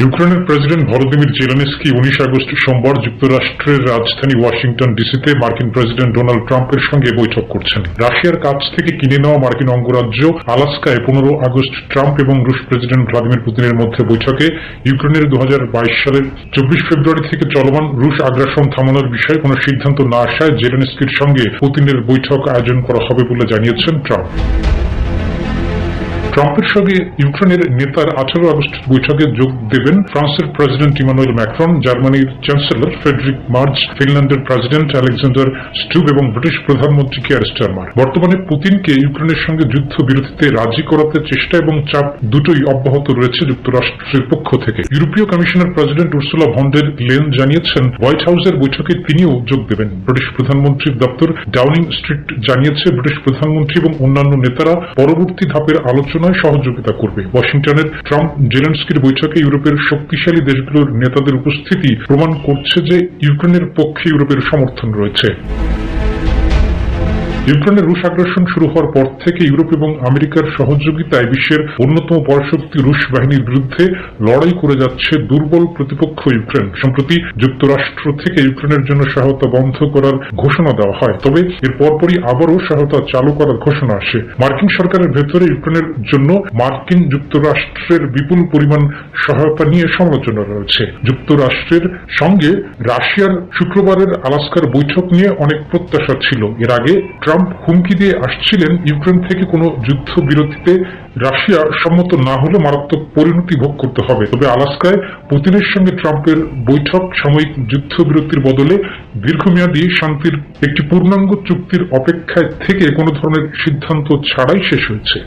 ইউক্রেনের president Volodymyr Zelensky উনিশ August সোমবার যুক্তরাষ্ট্রের রাজধানী ওয়াশিংটন ডিসিতে মার্কিন প্রেসিডেন্ট ডোনাল্ড ট্রাম্পের সঙ্গে বৈঠক করছেন। রাশিয়ার কাছ থেকে কিনে নেওয়া মার্কিন অঙ্গরাজ্য আলাস্কায় পনেরো আগস্ট ট্রাম্প এবং রুশ প্রেসিডেন্ট ভ্লাদিমির পুতিনের মধ্যে বৈঠকে ইউক্রেনের দু হাজার বাইশ সালের চব্বিশ ফেব্রুয়ারি থেকে চলমান রুশ আগ্রাসন থামানোর বিষয়ে কোনো সিদ্ধান্ত না আসায় জেলেনস্কির সঙ্গে পুতিনের বৈঠক আয়োজন করা হবে বলে জানিয়েছেন ট্রাম্প। ট্রাম্পের সঙ্গে ইউক্রেনের নেতার আঠারো আগস্ট বৈঠকে যোগ দেবেন ফ্রান্সের প্রেসিডেন্ট ইমানুয়েল ম্যাক্রন, জার্মানির চ্যান্সেলর ফ্রেডরিক মার্জ ফিনল্যান্ডের প্রেসিডেন্ট আলেকজান্ডার স্টুব এবং ব্রিটিশ প্রধানমন্ত্রী কেয়ার স্টারমার। বর্তমানে পুতিনকে ইউক্রেনের সঙ্গে যুদ্ধ বিরতিতে রাজি করাতে চেষ্টা এবং চাপ দুটোই অব্যাহত রয়েছে যুক্তরাষ্ট্রের পক্ষ থেকে। ইউরোপীয় কমিশনের president Ursula von der Leyen জানিয়েছেন, হোয়াইট হাউসের বৈঠকে তিনিও যোগ দেবেন। ব্রিটিশ প্রধানমন্ত্রীর দপ্তর ডাউনিং স্ট্রিট জানিয়েছে, ব্রিটিশ প্রধানমন্ত্রী এবং অন্যান্য নেতারা পরবর্তী ধাপের আলোচনায় সহযোগিতা করবে। ওয়াশিংটনের ট্রাম্প জেলেন্সকির বৈঠকে ইউরোপের শক্তিশালী দেশগুলোর নেতাদের উপস্থিতি প্রমাণ করছে যে ইউক্রেনের পক্ষে ইউরোপের সমর্থন রয়েছে। ইউক্রেনের রুশ আগ্রাসন শুরু হওয়ার পর থেকে ইউরোপ এবং আমেরিকার সহযোগিতায় বিশ্বের অন্যতম পরাশক্তি রুশ বাহিনীর বিরুদ্ধে লড়াই করে যাচ্ছে দুর্বল প্রতিপক্ষ ইউক্রেন। সম্প্রতি যুক্তরাষ্ট্র থেকে ইউক্রেনের জন্য সহায়তা বন্ধ করার ঘোষণা দেওয়া হয়। তবে এর পরপরই আবারও সহায়তা চালু করার ঘোষণা আসে। মার্কিন সরকারের ভেতরে ইউক্রেনের জন্য মার্কিন যুক্তরাষ্ট্রের বিপুল পরিমাণ সহায়তা নিয়ে সমালোচনা রয়েছে। যুক্তরাষ্ট্রের সঙ্গে রাশিয়ার শুক্রবারের আলাস্কার বৈঠক নিয়ে অনেক প্রত্যাশা ছিল। এর আগে ট্রাম্প হুমকি দিয়ে আসছিলেন ইউক্রেন থেকে কোনো যুদ্ধ বিরতিতে রাশিয়া সম্মত না হলে মারাত্মক পরিণতি ভোগ করতে হবে। তবে আলাস্কায় পুতিনের সঙ্গে ট্রাম্পের বৈঠক সাময়িক যুদ্ধবিরতির বদলে দীর্ঘমেয়াদী শান্তির একটি পূর্ণাঙ্গ চুক্তির অপেক্ষায় থেকে কোনো ধরনের সিদ্ধান্ত ছাড়াই শেষ হয়েছে।